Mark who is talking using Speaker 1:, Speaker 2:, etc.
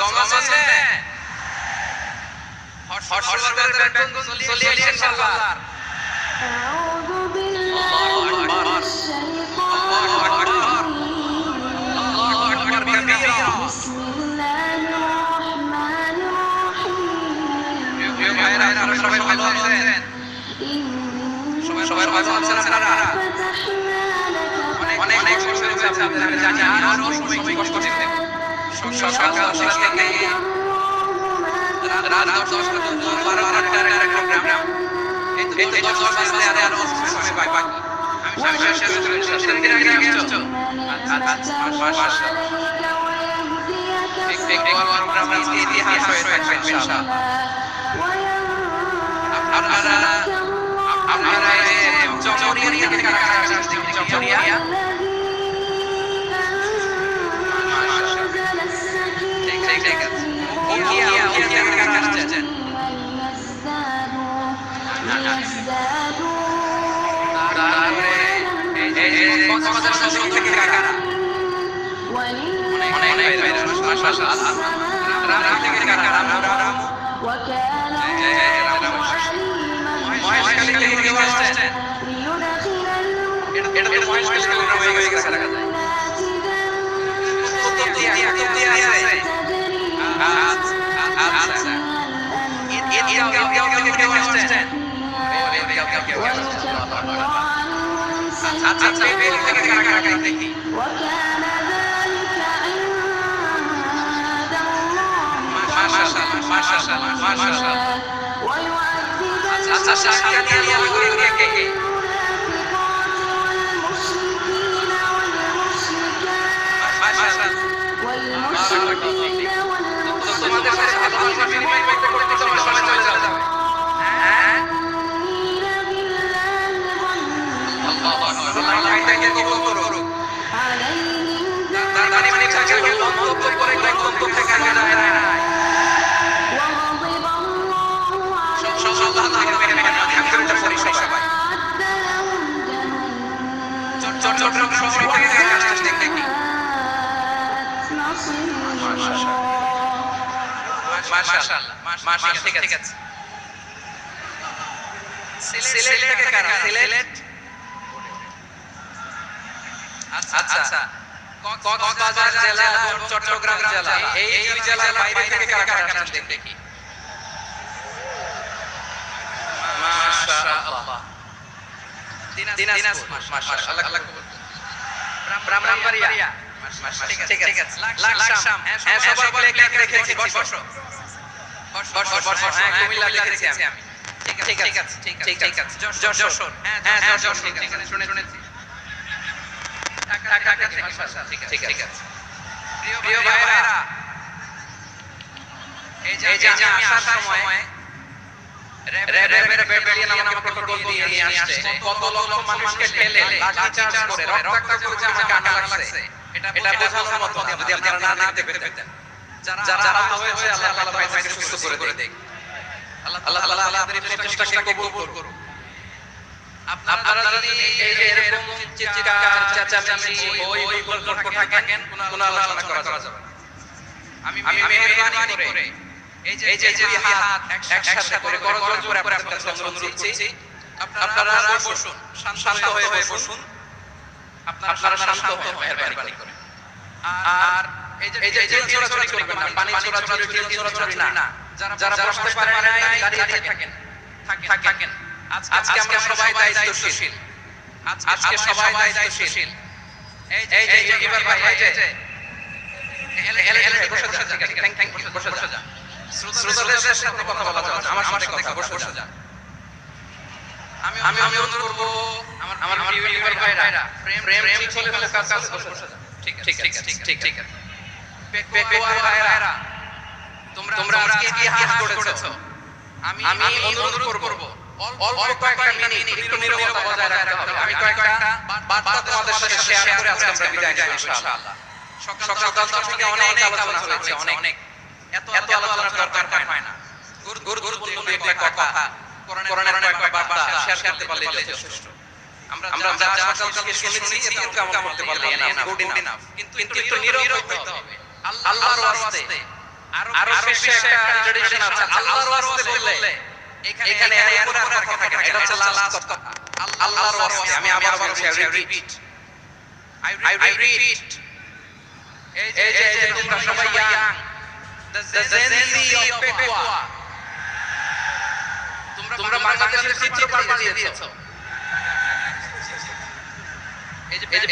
Speaker 1: গমস আছে হর্ষবর্ধনের বেতন চলিয়ে ইনশাআল্লাহ।
Speaker 2: আউযু
Speaker 1: বিল্লাহি মিনাশ শাইতানির
Speaker 2: রাজিম বিসমিল্লাহির রহমানির
Speaker 1: রহিম
Speaker 2: এই
Speaker 1: ভাইরা আপনারা সবাই ভালো আছেন? সবাই সবাই ভালো আছেন আপনারা? অনেক অনেক সমস্যা হচ্ছে আপনারা জানেন আর অনেক সময় কষ্ট করতে সকাল দশটা থেকে রাত দশটা পর্যন্ত বারো ঘণ্টার একটা প্রোগ্রাম এই তো দশ বাজতে আর আরও সময় বাকি বাকি আমি আপনারা আপনারা জমরিয়া
Speaker 2: وكان
Speaker 1: এই এই রাম রাম মহেশখালী থেকে কেউ আসছেন এটা এটা তো মহেশখালী থেকে রাম হয়ে গেছে আচ্ছা পেপেল থেকে কারাকারি দেখি মাশাআল্লাহ মাশাআল্লাহ মাশাআল্লাহ আচ্ছা আচ্ছা আচ্ছা আচ্ছা। কক্সবাজার জেলা এবং চট্টগ্রাম জেলা এই দুই জেলার বাইরে থেকে কারা কারা আসছেন দেখি মাশাআল্লাহ। দিনাজপুর মাশাআল্লাহ। আল্লাহ কবুল ব্রাহ্মণবাড়িয়া ঠিক আছে। লাকসাম হ্যাঁ সবাই লেখা রেখেছি বসো। বসো বসো হ্যাঁ কুমিল্লা লিখেছি আমি। ঠিক আছে ঠিক আছে ঠিক আছে যশোর হ্যাঁ হ্যাঁ যশোর ঠিক আছে। শুনে শুনেছি। ঢাকা থেকে আছে ঠিক আছে। প্রিয় ভাইরা এই যে আমি আসার সময় কত লক্ষ মানুষকে ঠেলে লাঠিচার্জ করে রক্তাক্ত করেছে আমাকে আঘাত লাগছে। এটা বোঝানোর মতো যদি আপনারা না দেখতে পেতেন যারা আহত হয়েছে আল্লাহ তাআলা ভাইকে সুস্থ করে দেখ আল্লাহ আল্লাহ তাআলা আমাদের এই প্রচেষ্টাকে কবুল করুন আপনারা যদি এই যে এরকম চিৎকার চেঁচামেচি ওই ওই গল্প থাকেন কোনো আলোচনা করা যাবে না। আমি আমি মেহরবানি করে এই যে এই যে দুই হাত একসাথে করে করজোর করে আপনাদের কাছে অনুরোধ করছি। আপনারা বসুন শান্ত হয়ে বসুন। আপনারা শান্ত হয়ে মেহরবানি করে আর এই যে এই যে চলাচল করবেন না পানি না যারা বসতে পারে না দাঁড়িয়ে থাকেন থাকেন। আজকে আমরা সবাই দায়িত্বশীল। আজকে সবাই দায়িত্বশীল। এই যে এই যে এবার ভাই এই যে। এলে এলে এলে বসে যা থ্যাংক থ্যাংক বসে বসে যা। শ্রোতাদের সাথে কথা বলা যাবে আমার সাথে কথা বসে বসে যা। আমি আমি অনুরোধ করব আমার আমার প্রিয় ইউটিউবার ভাইরা প্রেম প্রেম চলে ফেলে কাজ কাজ বসে? বসে ঠিক ঠিক আছে ঠিক ঠিক আছে পেকুয়ার ভাইরা তোমরা তোমরা আজকে কি হাত করেছ আমি আমি অনুরোধ করব। অল্প কয়েকটা মিনিট একটু নীরবতা বজায় রাখতে হবে আমি কয়েকটা বার্তা তোমাদের সাথে শেয়ার করে আজকে আমরা বিদায় নেব ইনশাআল্লাহ সকাল সকাল থেকে অনেক আলোচনা হয়েছে অনেক এত এত আলোচনার দরকার হয় না গুরুত্বপূর্ণ একটা কথা কোরআনের কয়েকটা বার্তা শেয়ার করতে পারলে যথেষ্ট আমরা আমরা যা সকাল শুনেছি এটা কামল করতে পারলে না গুড ইনাফ কিন্তু কিন্তু নীরব হতে হবে আল্লাহর ওয়াস্তে আরও শেষে একটা ট্র্যাডিশন আছে আল্লাহর ওয়াস্তে বললে এখানে এর উপরে আর কথা থাকে এটা হচ্ছে লাস্ট কথা। আল্লাহর ওয়াস্তে। আমি আবার বলছি আই রিপিট আই রিপিট এই যে যে তোমরা সবাই young the Gen Z of Pekua তোমরা বাংলাদেশের চিত্র পাল্টে দিয়েছ। এই যে